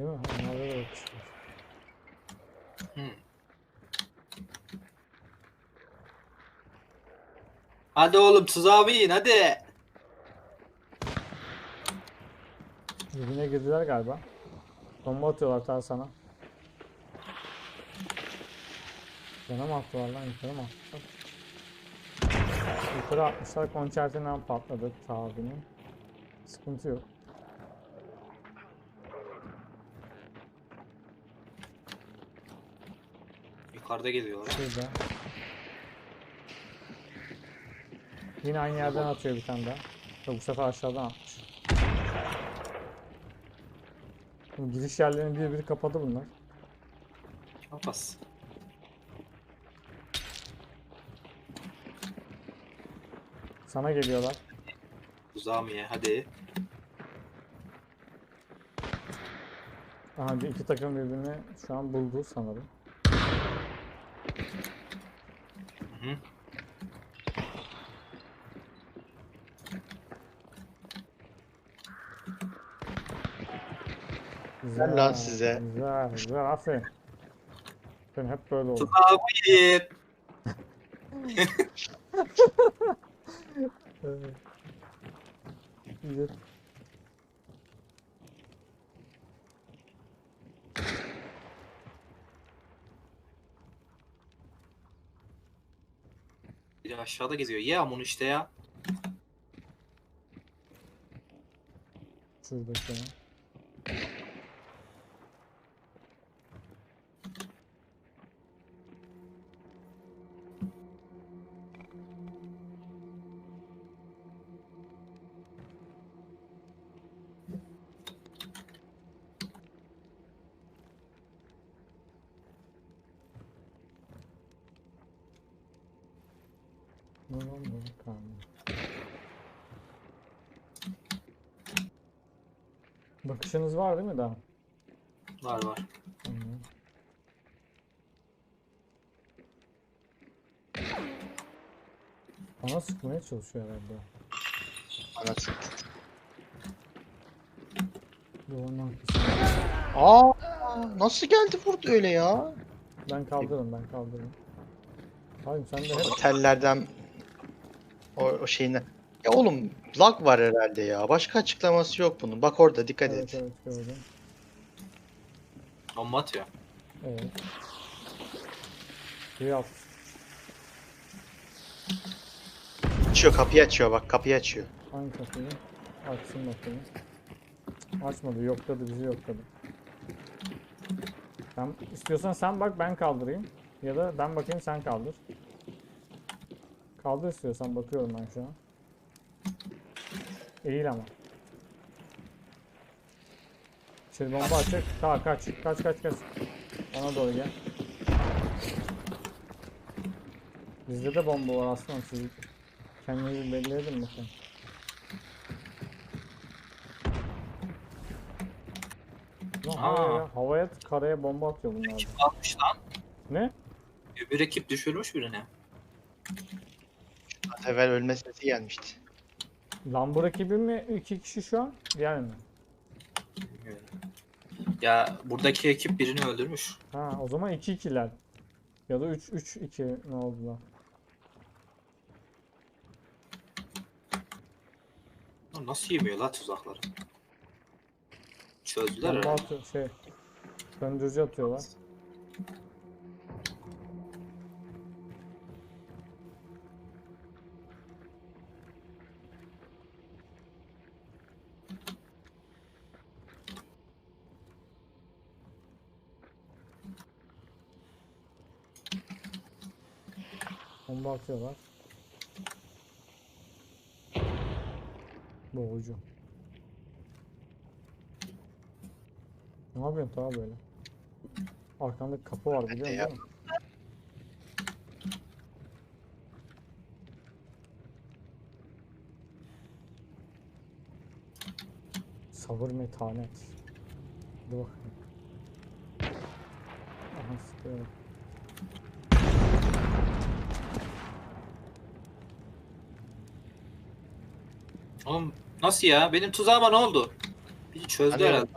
Değil mi? Onlarda da bakışlar. Hadi oğlum tuzağa bin hadi. Dibine girdiler galiba. Bomba atıyorlar ta sana. Yana mı attılar lan? Yukarı mı attılar? Yukarı atmışlar. Konçertinden patladı tabinin. Sıkıntı yok. Yukarıda geliyorlar. Şurada. Yine aynı yerden atıyor bir tane daha. Yok, bu sefer aşağıdan atmış. Şimdi giriş yerlerini bir bir kapadı bunlar. Kapas. Sana geliyorlar. Tuzağı mı ye hadi. Aha bir iki takım birbirini şu an buldu sanırım. Hı. Güzel lan size. Güzel, güzel. Aferin. Ben hep böyle. Tuzağı bin. Evet. Güzel. Aşağıda geziyor. Ye amunu işte ya. Şurada şu Bakışınız var değil mi daha? Var var. Hı. Bana sıkmaya çalışıyor herhalde. Duvarın arkasında. Aa nasıl geldi vurdu öyle ya? Ben kaldırırım ben kaldırırım. Hayır sen de hep tellerden o, o şeyine. Ya oğlum lag var herhalde ya. Başka açıklaması yok bunun. Bak orada dikkat evet et. evet gördüm. Bomba atıyor. Evet. Bir at. Açıyor kapıyı açıyor bak kapıyı açıyor. Hangi kapıyı? Açsın bakalım. Açmadı yokladı bizi yokladı. Sen istiyorsan sen bak ben kaldırayım. Ya da ben bakayım sen kaldır. Kaldır istiyorsan bakıyorum ben şu an. Eğil ama. İçeri bomba açık. Ta kaç. Kaç kaç kaç. Bana doğru gel. Bizde de bomba var aslında. Siz kendinizi belli edin bakın. Lan havaya, havaya karaya bomba atıyor bunlar. Kim atmış lan? Ne? Öbür ekip düşürmüş birini. Az evvel ölme sesi gelmişti. Lambur ekibi mi? iki kişi şu an? Diğer mi? Bilmiyorum. Ya buradaki ekip birini öldürmüş. Ha o zaman 2 2'ler. Ya da 3 3 2 ne oldular? Lan Nasıl yemiyor la tuzakları? Çözdüler Bomba herhalde. atıyor şey. Söndürücü atıyorlar. Bomba atıyorlar. Boğucu. Ne yapıyorsun ta böyle? Arkanda kapı var biliyor musun? Sabır metanet. Dur bakayım. Aha sıkıyorum. Oğlum nasıl ya? Benim tuzağıma ne oldu? Bizi çözdü Hadi herhalde.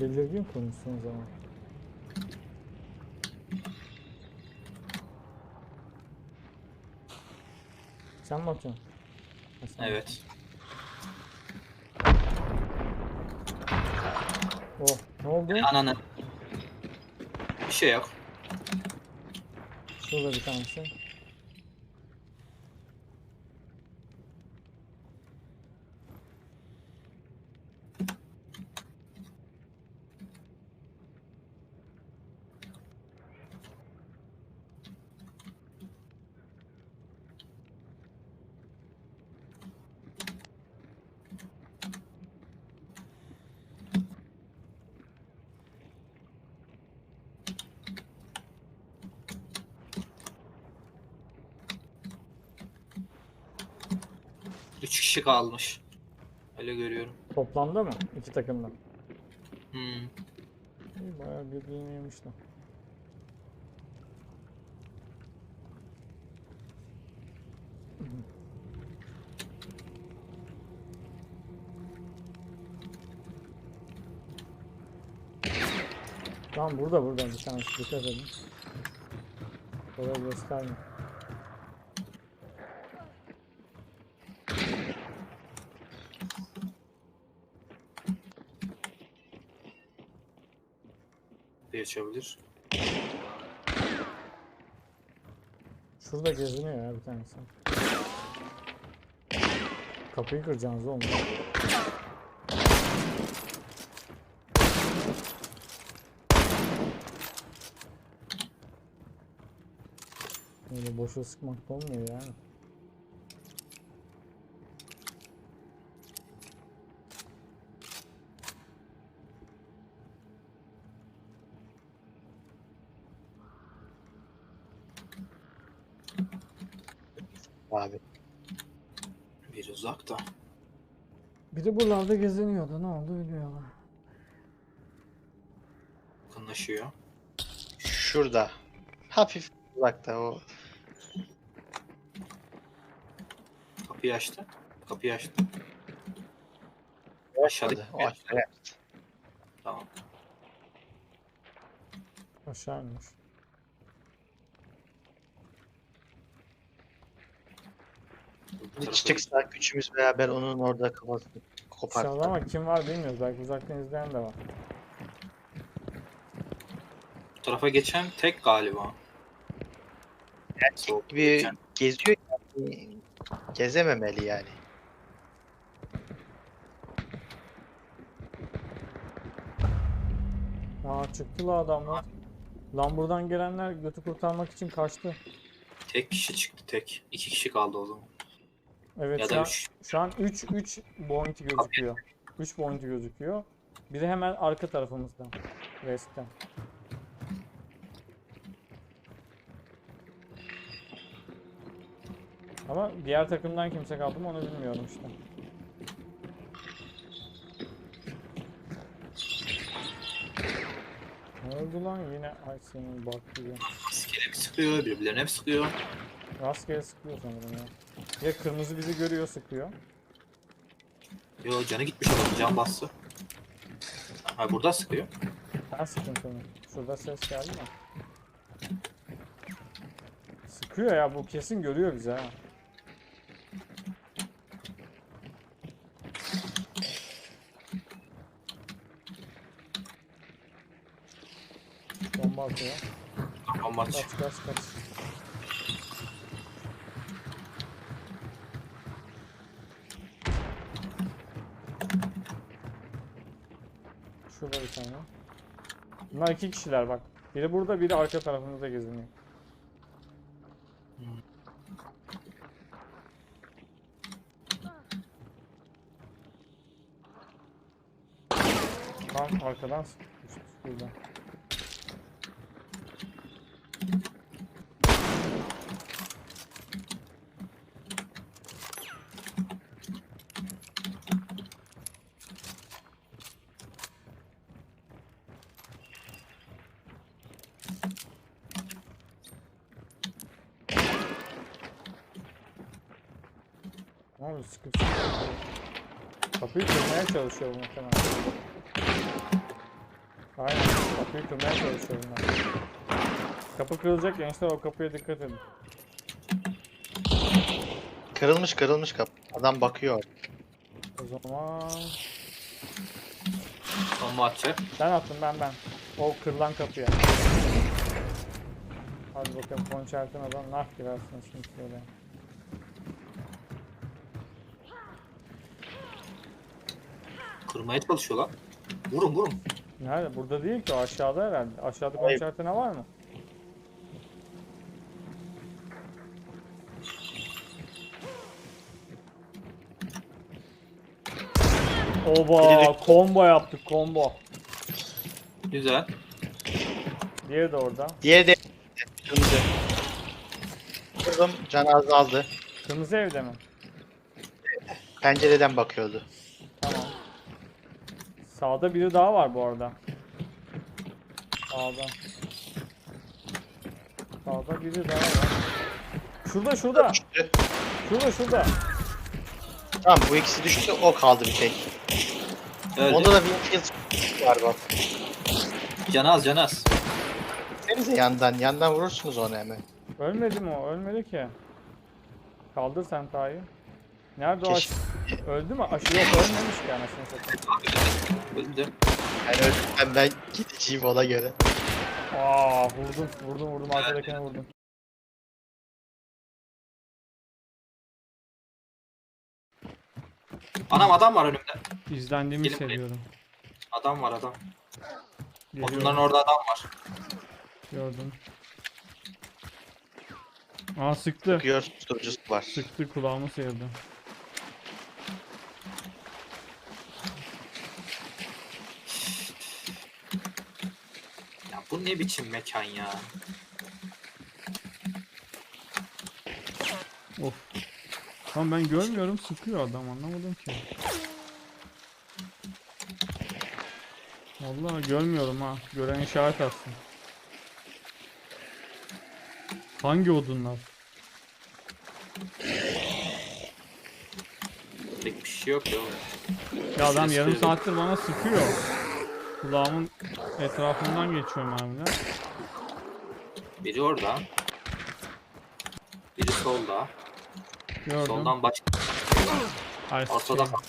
Belirgin konuşsunuz ama. Sen mi atıyorsun? Evet. atıyorsun. Oh ne oldu? E, ananı. Bir şey yok. Şurada bir tanesi. Üç kişi kalmış. Öyle görüyorum. Toplamda mı? İki takımda. Hmm. İyi bayağı birbirini yemişler. Tamam burada burada bir tanesi dikkat edin. Oraya Geçebilir. Şurada geziniyor ya bir tanesi. Kapıyı kıracaksınız oğlum. Böyle boşa sıkmak da olmuyor yani. Abi. Bir uzakta. Biri buralarda geziniyordu. Ne oldu bilmiyorum. Yakınlaşıyor. Şurada. Hafif uzakta o. Kapıyı açtı. Kapıyı açtı. Aşağıda. O aşağıya. Tamam. Aşağı inmiş. Bu Bir tarafa çıksa gücümüz beraber onun orada kafasını Dışarıda kopartsak. ama kim var bilmiyoruz. Belki uzaktan izleyen de var. Bu tarafa geçen tek galiba. Erkek gibi geziyor yani. Gezememeli yani. Aa çıktı la adamlar. Lan buradan gelenler götü kurtarmak için kaçtı. Tek kişi çıktı tek. İki kişi kaldı o zaman. Evet Ya şu an, üç. şu an 3 3 bounty gözüküyor. 3 bounty gözüküyor. Biri hemen arka tarafımızda. West'ten. Ama diğer takımdan kimse kaldı mı onu bilmiyorum işte. Ne oldu lan yine ay senin bak gibi. Maskele mi sıkıyor, birbirlerine mi sıkıyor? Rastgele sıkıyor sanırım ya. Ya kırmızı bizi görüyor sıkıyor. Yo canı gitmiş adam, can bastı. Ha burada sıkıyor. Ben sıktım seni. Şurada ses geldi mi? Sıkıyor ya bu kesin görüyor bizi ha. Bomba atıyor. Tamam maç. Kaç kaç kaç. Şurada bir tane. Bunlar iki kişiler bak. Biri burada biri arka tarafımızda geziniyor. Tam arkadan şuradan. Ne oluyor sıkıp sıkıp. Kapıyı kırmaya çalışıyor muhtemelen. Aynen. Kapıyı kırmaya çalışıyorum ben. Kapı kırılacak gençler o kapıya dikkat edin. Kırılmış kırılmış kapı. Adam bakıyor. O zaman... Bomba atacak. Ben attım ben ben. O kırılan kapıya. Hadi bakalım konçertin adam nah girersin şimdi şöyle. Kırmaya çalışıyor lan. Vurun vurun. Nerede? Burada değil ki aşağıda herhalde. Aşağıda Hayır. konçertine var mı? Oba combo yaptık combo. Güzel. Diğeri de orada. Diğeri de kırmızı. Kırdım can azaldı. Kırmızı evde mi? Pencereden bakıyordu. Sağda biri daha var bu arada. Sağda. Sağda biri daha var. Şurada şurada. Düştü. Şurada şurada. Tamam bu ikisi düştü o kaldı bir tek. Öldü. Onda da Winfield var bak. Canaz canaz. Denize yandan yandan vurursunuz onu hemen. Ölmedi mi o? Ölmedi ki. Kaldır sen Ta'yı. Nerede o? Keşke. Öldü mü? Aşı yok ölmemiş ki anasını satayım. Öldü. Ben öldüm ben, ben gideceğim ona göre. Aa vurdum vurdum vurdum arkadakine vurdum. Anam adam var önümde. İzlendiğimi Gelin buraya. hissediyorum. Adam var adam. Geliyorum, Odunların orada adam var. gördüm. Aa sıktı. Bakıyor susturucusu var. Sıktı kulağımı sıyırdı. Ya bu ne biçim mekan ya. Of. Lan ben görmüyorum sıkıyor adam anlamadım ki. Vallahi görmüyorum ha. Gören işaret atsın. Hangi odunlar? Pek bir şey yok ya. Ya adam yarım saattir bana sıkıyor. Kulağımın etrafından geçiyor mermiler. Biri orada. Biri solda. Gördüm. Soldan başka. Ortada kal.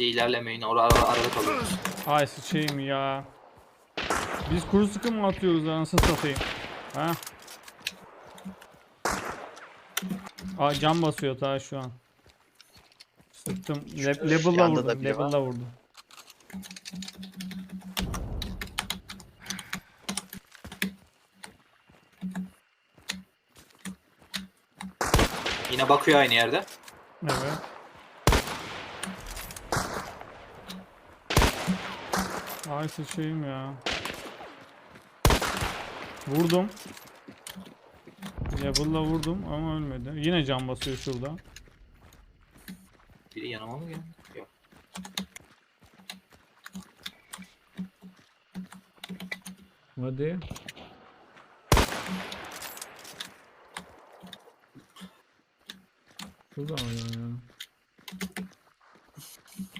Bence ilerlemeyin. Orada arada, arada kalıyoruz. Ay sıçayım ya. Biz kuru sıkı mı atıyoruz anasını satayım? Ha? Aa cam basıyor ta şu an. Sıktım. Le level'la vurdum. Level'la vurdum. Yine bakıyor aynı yerde. Evet. Ay sıçayım ya. Vurdum. Level'la vurdum ama ölmedi. Yine cam basıyor şurada. Biri yanıma mı geldi? Yok. Hadi. Şurada hala ya.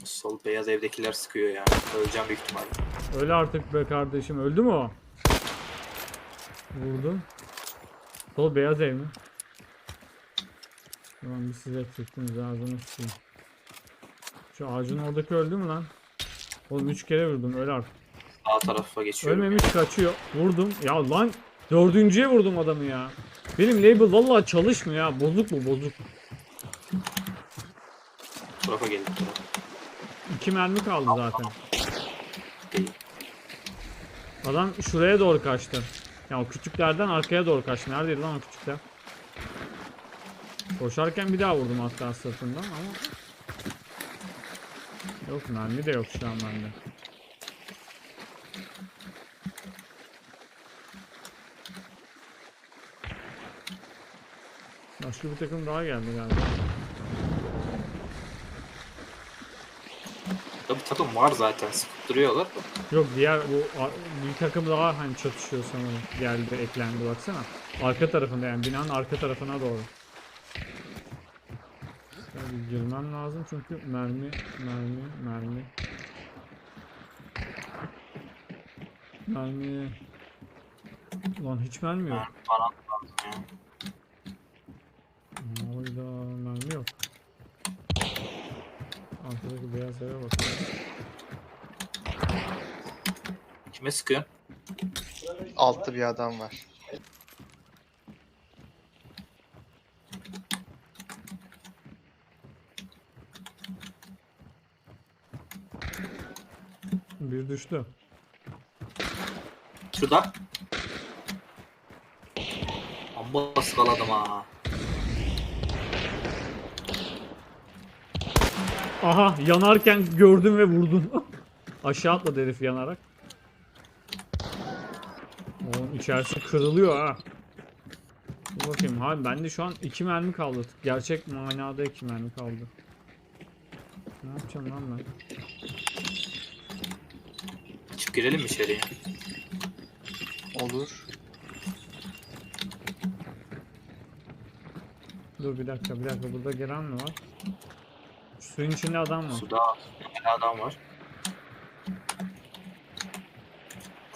Sol beyaz evdekiler sıkıyor yani. Öleceğim büyük ihtimalle. Öyle artık be kardeşim. Öldü mü o? Vurdum. Sol beyaz ev mi? Tamam bir size çıktınız ağzını sıçayım. Şu ağacın oradaki öldü mü lan? Oğlum 3 kere vurdum öyle artık. Sağ tarafa geçiyorum. Ölmemiş kaçıyor. Vurdum. Ya lan dördüncüye vurdum adamı ya. Benim label vallahi çalışmıyor ya. Bozuk bu bozuk. Tarafa tarafa. İki mermi kaldı zaten. Adam şuraya doğru kaçtı. Ya o küçüklerden arkaya doğru kaçtı. Neredeydi lan o küçükler? Koşarken bir daha vurdum hatta sırtından ama Yok mermi de yok şu an bende. Başka bir takım daha geldi galiba. Burada bir takım var zaten. Sıkıp duruyorlar. Yok diğer bu a- bir takım daha hani çatışıyor sanırım. Geldi eklendi baksana. Arka tarafında yani binanın arka tarafına doğru. Yani girmem lazım çünkü mermi mermi mermi. Mermi. Lan hiç mermi yok. Falan lazım ya. Oyda mermi yok. Arkadaki beyaz eve bak. Kime sıkıyorsun? Altta bir adam var. Bir düştü. Şurada. Amma sıkaladım ha. Aha yanarken gördüm ve vurdum. Aşağı atladı herif yanarak. Oğlum içerisi kırılıyor ha. Dur bakayım abi bende şu an iki mermi kaldı. Gerçek manada iki mermi kaldı. Ne yapacağım lan ben? Çık girelim mi içeriye? Olur. Dur bir dakika bir dakika burada gelen mi var? Suyun içinde adam var. Suda bir adam var.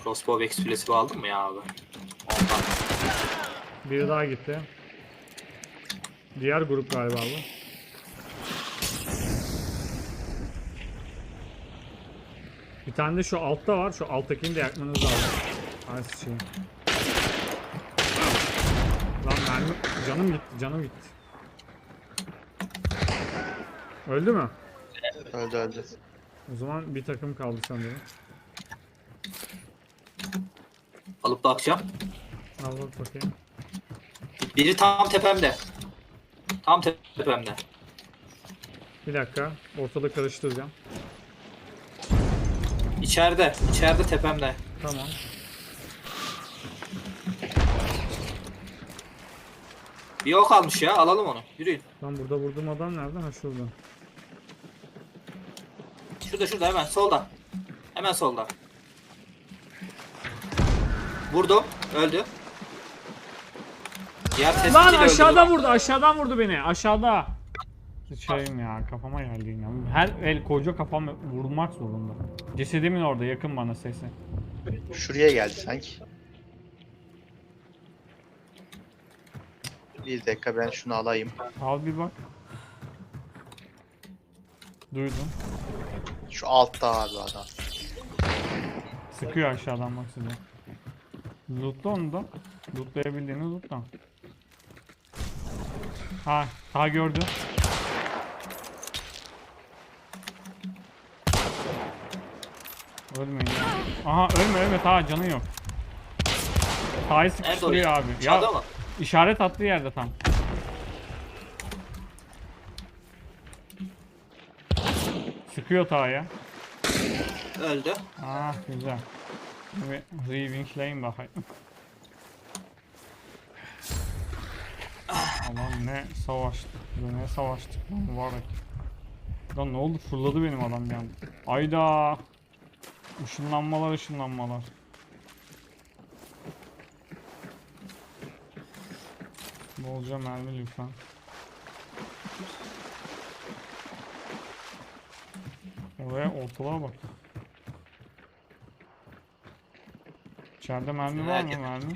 Crossbow Explosive aldın mı ya abi? Ondan. Biri daha gitti. Diğer grup galiba bu. Bir tane de şu altta var. Şu alttakini de yakmanız lazım. Ay. Lan mermi... Canım gitti, canım gitti. Öldü mü? Öldü öldü. O zaman bir takım kaldı sanırım. Alıp bakacağım. Al bak bakayım. Biri tam tepemde. Tam te- tepemde. Bir dakika. Ortalığı karıştıracağım. İçeride. İçeride tepemde. Tamam. Bir ok almış ya. Alalım onu. Yürüyün. Lan burada vurduğum adam nerede? Ha şurada. Şurada şurada hemen solda. Hemen solda. Vurdum. Öldü. Diğer tespitiyle Lan aşağıdan vurdu, aşağıdan vurdu beni. Aşağıda. Sıçayım ya, kafama geldi yine. Her el koca kafam vurulmak zorunda. Cesedimin orada, yakın bana sesi. Şuraya geldi sanki. Bir dakika ben şunu alayım. Al bir bak. Duydum. Şu altta abi adam. Sıkıyor aşağıdan bak size. Lootla onu da. Lootlayabildiğini lootla. Ha, ha gördü. Ölmeyin. ya. Aha ölme ölme ta canı yok. Ta'yı sıkıştırıyor abi. Ya işaret attığı yerde tam. Sıkıyor Ta'ya. Öldü. Ah güzel. Bir rewinkleyin bakayım. Aman ne savaştık. Ne savaştık lan mübarek. Lan ne oldu fırladı benim adam bir anda. Ayda. Işınlanmalar ışınlanmalar. Bolca mermi lütfen. Oraya ortalığa bak. İçeride mermi var mı mermi?